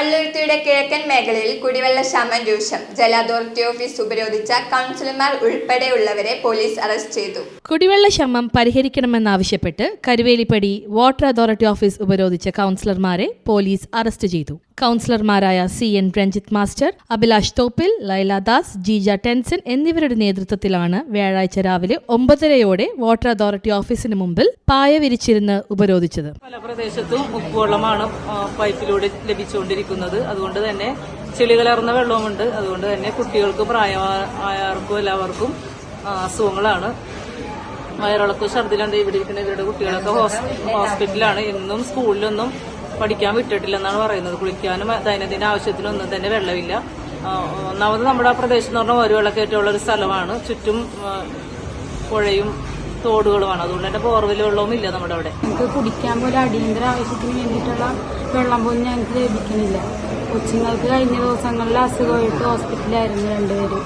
പള്ളുരുത്തിയുടെ കിഴക്കൻ മേഖലയിൽ കുടിവെള്ള ക്ഷാമം രൂക്ഷം. ജല അതോറിറ്റി ഓഫീസ് ഉപരോധിച്ച കൗൺസിലർമാർ ഉൾപ്പെടെയുള്ളവരെ പോലീസ് അറസ്റ്റ് ചെയ്തു. കുടിവെള്ള ക്ഷാമം പരിഹരിക്കണമെന്നാവശ്യപ്പെട്ട് കരുവേലിപ്പടി വാട്ടർ അതോറിറ്റി ഓഫീസ് ഉപരോധിച്ച കൗൺസിലർമാരെ പോലീസ് അറസ്റ്റ് ചെയ്തു. കൗൺസിലർമാരായ C N Ranjith master Abhilash Thoppil Laila Das Jeeja Tenson എന്നിവരുടെ നേതൃത്വത്തിലാണ് വ്യാഴാഴ്ച രാവിലെ ഒമ്പതരയോടെ വാട്ടർ അതോറിറ്റി ഓഫീസിന് മുമ്പിൽ പായ വിരിച്ചിരുന്ന് ഉപരോധിച്ചത്. പല പ്രദേശത്തും ഉപ്പുവെള്ളമാണ് പൈപ്പിലൂടെ ലഭിച്ചുകൊണ്ടിരിക്കുന്നത്. അതുകൊണ്ട് തന്നെ ചെളി കലർന്ന വെള്ളവുമുണ്ട്. അതുകൊണ്ട് തന്നെ കുട്ടികൾക്കും പ്രായമായവർക്കും എല്ലാവർക്കും അസുഖങ്ങളാണ്. വയറിളക്കും ഛർദിലുണ്ട് ഇവിടെ ഇരിക്കുന്ന ഇവരുടെ കുട്ടികളൊക്കെ ഹോസ്- ഹോസ്പിറ്റലാണ് ഇന്നും സ്കൂളിലൊന്നും പഠിക്കാൻ വിട്ടിട്ടില്ലെന്നാണ് പറയുന്നത്. കുളിക്കാനും ദൈനംദിന ആവശ്യത്തിനൊന്നും തന്നെ വെള്ളമില്ല. ഒന്നാമത് നമ്മുടെ ആ പ്രദേശം എന്ന് പറഞ്ഞാൽ ഒരു വെള്ളക്കയറ്റമുള്ള ഒരു സ്ഥലമാണ്. ചുറ്റും പുഴയും തോടുകളുമാണ്. അതുകൊണ്ട് തന്നെ ബോർവെൽ വെള്ളവും ഇല്ല നമ്മുടെ അവിടെ. നമുക്ക് കുടിക്കാൻ പോലും അടിയന്തര ആവശ്യത്തിന് വേണ്ടിയിട്ടുള്ള വെള്ളം പോലും ഞങ്ങൾക്ക് ലഭിക്കുന്നില്ല. കൊച്ചുങ്ങൾക്ക് കഴിഞ്ഞ ദിവസങ്ങളിൽ അസുഖമായിട്ട് ഹോസ്പിറ്റലായിരുന്നു രണ്ടുപേരും.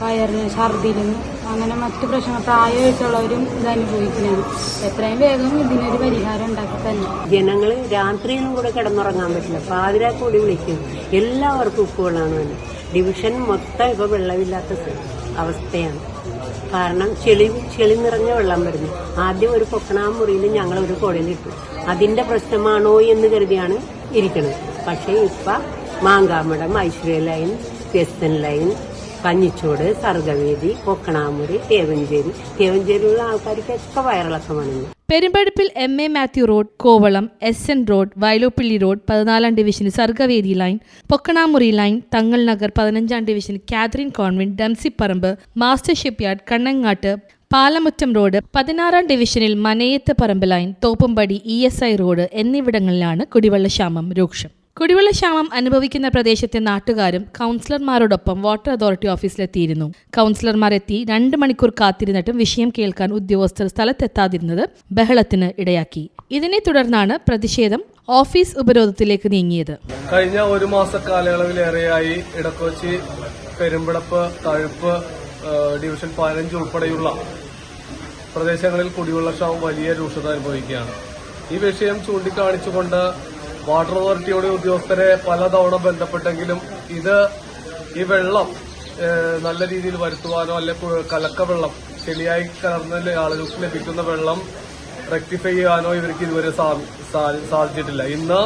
വയറിന് ഛർദിലും അങ്ങനെ മറ്റു പ്രശ്നങ്ങൾ പ്രായമായിട്ടുള്ളവരും ഇത് അനുഭവിക്കുന്നതാണ് എത്രയും വേഗം ഇതിനൊരു പരിഹാരം ഉണ്ടാക്കി തന്നെ ജനങ്ങൾ രാത്രിയിലും കൂടെ കിടന്നുറങ്ങാൻ പറ്റില്ല. പാതിരാ കൂടി വിളിക്കും. എല്ലാവർക്കും ഉപ്പുകളാണ് ഡിവിഷൻ മൊത്തം ഇപ്പോൾ വെള്ളമില്ലാത്ത അവസ്ഥയാണ്. കാരണം ചെളി ചെളി നിറഞ്ഞ വെള്ളം വരുന്നു. ആദ്യം ഒരു പൊക്കണാമുറിയിൽ ഞങ്ങൾ ഒരു കുഴലിട്ടു അതിന്റെ പ്രശ്നമാണോ എന്ന് കരുതിയാണ് ഇരിക്കുന്നത് പക്ഷേ ഇപ്പം Mankamadam Aishwarya line western line Kanjichod Sargavedi Kokkanamuri Thevancheri. തേവഞ്ചേരിയിലുള്ള ആൾക്കാർക്കൊക്കെ വയറിളക്കമാണ് പെരുമ്പടുപ്പിൽ M A Mathew road Kovalam S N road Vyloppilly road പതിനാലാം ഡിവിഷന് സർഗവേദി ലൈൻ പൊക്കണാമുറി ലൈൻ തങ്ങൾ നഗർ പതിനഞ്ചാം division Catherine convent Dumsiparambu master ship yard Kannangatt Palamuttam road പതിനാറാം ഡിവിഷനിൽ Manayath Parambu line Thoppumpady E S I road എന്നിവിടങ്ങളിലാണ് കുടിവെള്ളക്ഷാമം രൂക്ഷം. കുടിവെള്ളക്ഷാമം അനുഭവിക്കുന്ന പ്രദേശത്തെ നാട്ടുകാരും കൗൺസിലർമാരോടൊപ്പം വാട്ടർ അതോറിറ്റി ഓഫീസിലെത്തിയിരുന്നു. കൗൺസിലർമാർ എത്തി രണ്ട് മണിക്കൂർ കാത്തിരുന്നിട്ടും വിഷയം കേൾക്കാൻ ഉദ്യോഗസ്ഥർ സ്ഥലത്തെത്താതിരുന്നത് ബഹളത്തിന് ഇടയാക്കി. ഇതിനെ തുടർന്നാണ് പ്രതിഷേധം ഓഫീസ് ഉപരോധത്തിലേക്ക് നീങ്ങിയത്. കഴിഞ്ഞ ഒരു മാസ കാലയളവിലേറെയായി ഇടക്കൊച്ചി പെരുമ്പടപ്പ് തഴുപ്പ് ഡിവിഷൻ പതിനഞ്ച് ഉൾപ്പെടെയുള്ള പ്രദേശങ്ങളിൽ കുടിവെള്ളക്ഷാമം വലിയ രൂക്ഷത അനുഭവിക്കുകയാണ്. ഈ വിഷയം ചൂണ്ടിക്കാണിച്ചുകൊണ്ട് വാട്ടർ അതോറിറ്റിയുടെ ഉദ്യോഗസ്ഥരെ പലതവണ ബന്ധപ്പെട്ടെങ്കിലും ഇത് ഈ വെള്ളം നല്ല രീതിയിൽ വരുത്തുവാനോ അല്ലെ കലക്ക വെള്ളം ശരിയായി കലർന്ന ആളുകൾക്ക് ലഭിക്കുന്ന വെള്ളം റെക്ടിഫൈ ചെയ്യാനോ ഇവർക്ക് ഇതുവരെ സാധിച്ചിട്ടില്ല. ഇന്ന്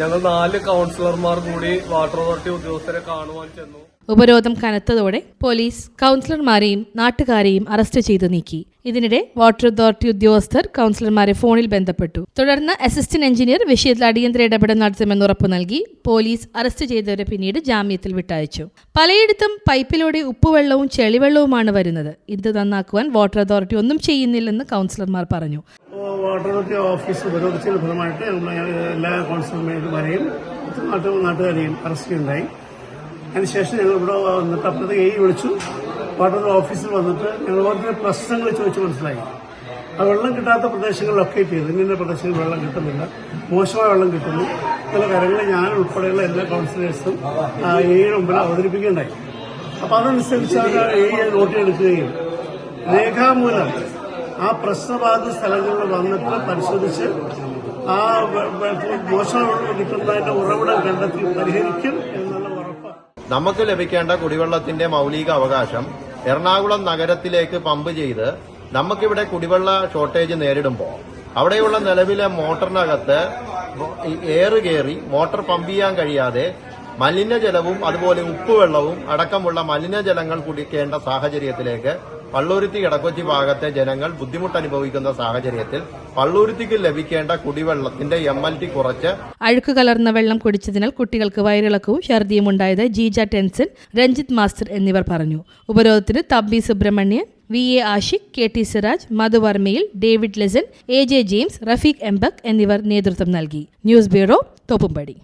ഞങ്ങൾ നാല് കൗൺസിലർമാർ കൂടി വാട്ടർ അതോറിറ്റി ഉദ്യോഗസ്ഥരെ കാണുവാൻ ചെന്നു. ഉപരോധം കനത്തതോടെ പോലീസ് കൗൺസിലർമാരെയും നാട്ടുകാരെയും അറസ്റ്റ് ചെയ്തു നീക്കി. ഇതിനിടെ വാട്ടർ അതോറിറ്റി ഉദ്യോഗസ്ഥർ കൗൺസിലർമാരെ ഫോണിൽ ബന്ധപ്പെട്ടു. തുടർന്ന് അസിസ്റ്റന്റ് എഞ്ചിനീയർ വിഷയത്തിൽ അടിയന്തര ഇടപെടൽ നടത്തുമെന്ന് ഉറപ്പു നൽകി പോലീസ് അറസ്റ്റ് ചെയ്തവരെ പിന്നീട് ജാമ്യത്തിൽ വിട്ടയച്ചു. പലയിടത്തും പൈപ്പിലൂടെ ഉപ്പുവെള്ളവും ചെളിവെള്ളവുമാണ് വരുന്നത്. ഇത് നന്നാക്കുവാൻ വാട്ടർ അതോറിറ്റി ഒന്നും ചെയ്യുന്നില്ലെന്ന് കൗൺസിലർമാർ പറഞ്ഞു. വാട്ടർ അതോറിറ്റി ഓഫീസ് ഉപരോധിച്ചതിന്റെ ഫലമായിട്ട് എല്ലാ കൗൺസിലർമാരെയും നാട്ടു നാട്ടുകാരെയും അറസ്റ്റ് ചെയ്യുണ്ടായി അതിനുശേഷം ഞങ്ങൾ ഇവിടെ വന്നിട്ട് അപ്പോഴത്തെ എ വിളിച്ചു. വാട്ടർ ഓഫീസിൽ വന്നിട്ട് ഞങ്ങൾ ഓരോ പ്രശ്നങ്ങൾ ചോദിച്ച് മനസ്സിലായി. ആ വെള്ളം കിട്ടാത്ത പ്രദേശങ്ങൾ ലൊക്കേറ്റ് ചെയ്തു. ഇങ്ങനെ പ്രദേശങ്ങളിൽ വെള്ളം കിട്ടുന്നില്ല. മോശമായ വെള്ളം കിട്ടുന്നു. ചില കാര്യങ്ങൾ ഞാൻ ഉൾപ്പെടെയുള്ള എല്ലാ കൗൺസിലേഴ്സും ഏഴ് മുമ്പിൽ അവതരിപ്പിക്കുകയുണ്ടായി. അപ്പോൾ അതനുസരിച്ച് അവർ ഏഴ് നോട്ട് എടുക്കുകയും രേഖാമൂലം ആ പ്രശ്നബാധിത സ്ഥലങ്ങളിൽ വന്നിട്ട് പരിശോധിച്ച് ആ മോശം കിട്ടുന്നതിന്റെ ഉറവിടം കണ്ടെത്തി പരിഹരിക്കും നമുക്ക് ലഭിക്കേണ്ട കുടിവെള്ളത്തിന്റെ മൗലിക അവകാശം എറണാകുളം നഗരത്തിലേക്ക് പമ്പ് ചെയ്ത് നമുക്കിവിടെ കുടിവെള്ള ഷോർട്ടേജ് നേരിടുമ്പോൾ അവിടെയുള്ള നിലവിലെ മോട്ടറിനകത്ത് എയർ കയറി മോട്ടർ പമ്പ് ചെയ്യാൻ കഴിയാതെ മലിനജലവും അതുപോലെ ഉപ്പുവെള്ളവും അടക്കമുള്ള മലിനജലങ്ങൾ കുടിക്കേണ്ട സാഹചര്യത്തിലേക്ക് പള്ളൂരുത്തി ഇടക്കൊച്ചി ഭാഗത്തെ ജനങ്ങൾ ബുദ്ധിമുട്ട് അനുഭവിക്കുന്ന സാഹചര്യത്തിൽ പള്ളൂരുത്തിക്ക് ലഭിക്കേണ്ട കുടിവെള്ളത്തിന്റെ എം എൽ ടി കുറച്ച് അഴുക്ക് കലർന്ന വെള്ളം കുടിച്ചതിനാൽ കുട്ടികൾക്ക് വയറിളക്കവും ഛർദിയും ഉണ്ടായത് ജീജ ടെൻസൻ രഞ്ജിത്ത് മാസ്റ്റർ എന്നിവർ പറഞ്ഞു. ഉപരോധത്തിന് Thampi Subramanian V A Ashiq K T Siraj Madhu വർമ്മയിൽ David Leson A J James Rafeeq എംബക് എന്നിവർ നേതൃത്വം നൽകി. News bureau Thoppumpady.